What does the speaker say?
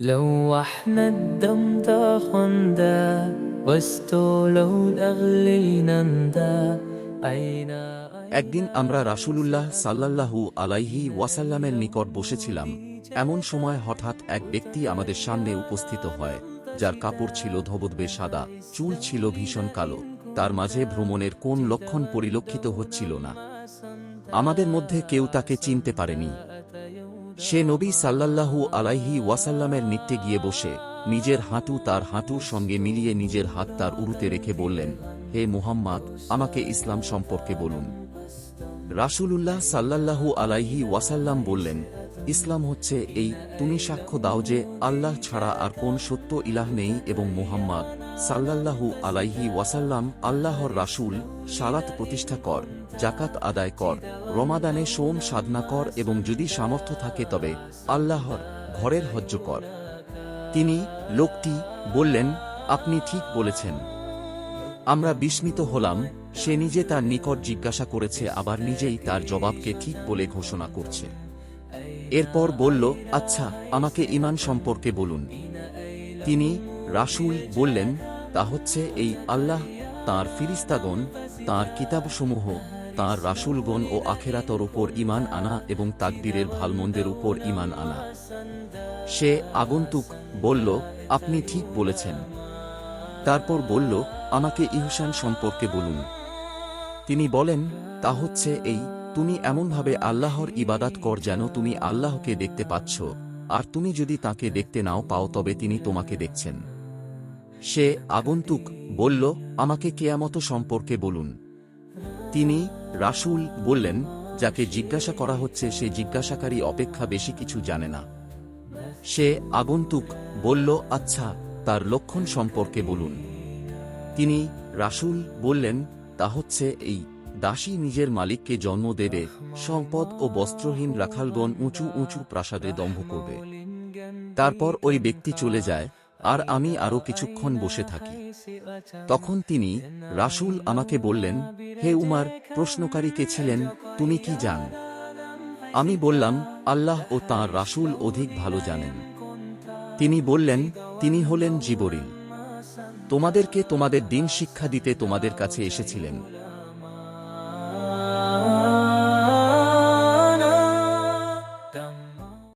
لوحنا الدم خندا واستولوا الأغلي نندا أين একদিন আমরা রাসূলুল্লাহ সাল্লাল্লাহু আলাইহি ওয়াসাল্লামের নিকট বসেছিলাম এমন সময় হঠাৎ এক ব্যক্তি আমাদের সামনে উপস্থিত হয় যার কাপড় ছিল ধবধবে সাদা চুল ছিল ভীষণ কালো তার মাঝে ভ্রমণের কোন লক্ষণ পরিলক্ষিত হচ্ছিল না আমাদের মধ্যে কেউ তাকে চিনতে পারেনি সে নবী সাল্লাল্লাহু আলাইহি ওয়াসাল্লামের নিত্যে গিয়ে বসে, নিজের হাঁটু তার হাঁটুর সঙ্গে মিলিয়ে নিজের হাত তার উরুতে রেখে বললেন, হে মুহাম্মদ, আমাকে ইসলাম সম্পর্কে বলুন। রাসূলুল্লাহ সাল্লাল্লাহু আলাইহি ওয়াসাল্লাম বললেন, ইসলাম হচ্ছে এই, তুমি সাক্ষ্য দাও যে আল্লাহ ছাড়া আর কোন সত্য ইলাহ নেই এবং মুহাম্মদ সাল্লাল্লাহু আলাইহি ওয়াসাল্লাম আল্লাহর রাসূল, সালাত প্রতিষ্ঠা কর জাকাত আদায় কর, রমাদানে সোম সাধনা কর এবং যদি সামর্থ্য থাকে তবে আল্লাহর ঘরের হজ্জ কর। তিনি লোকটি বললেন, আপনি ঠিক বলেছেন। আমরা বিস্মিত হলাম, সে নিজে তার নিকট জিজ্ঞাসা করেছে, আবার নিজেই তার জবাবকে ঠিক বলে ঘোষণা করছে। এরপর বলল আচ্ছা আমাকে ইমান সম্পর্কে বলুন। তিনি রাসূল বললেন, তা হচ্ছে এই আল্লাহ, তার ফিরিস্তাগণ, তার কিতাবসমূহ, তার রাসূলগণ ও আখেরাতর উপর ইমান আনা এবং তাকবীরের ভালমন্দের উপর ইমান আনা। সে আগন্তুক বলল, আপনি ঠিক বলেছেন। তারপর বলল, আমাকে ইহসান সম্পর্কে বলুন। তিনি বলেন, তা হচ্ছে এই, তুমি এমনভাবে আল্লাহর ইবাদাত কর যেন তুমি আল্লাহকে দেখতে পাচ্ছ, আর তুমি যদি তাকে দেখতে নাও পাও তবে তিনি তোমাকে দেখছেন। সে আগন্তুক বলল, আমাকে কেয়ামত সম্পর্কে বলুন। তিনি রাসূল বললেন, যাকে জিজ্ঞাসা করা হচ্ছে সে জিজ্ঞাসাকারী অপেক্ষা বেশি কিছু জানে না। সে আগন্তুক বলল আচ্ছা তার লক্ষণ সম্পর্কে বলুন। তিনি, রাসূল বললেন, তা হচ্ছে এই, দাসী নিজের মালিককে জন্ম দেবে, সম্পদ ও বস্ত্রহীন রাখালগণ উঁচু উঁচু প্রাসাদে দম্ভ করবে। তারপর ওই ব্যক্তি চলে যায়, আর আমি আরও কিছুক্ষণ বসে থাকি। তখন তিনি, রাসূল আমাকে বললেন, হে উমার, প্রশ্নকারী কে ছিলেন, তুমি কি জান? আমি বললাম, আল্লাহ ও তাঁর রাসূল অধিক ভালো জানেন। তিনি বললেন তিনি হলেন জিবরিল। তোমাদেরকে তোমাদের দিন শিক্ষা দিতে তোমাদের কাছে এসেছিলেন।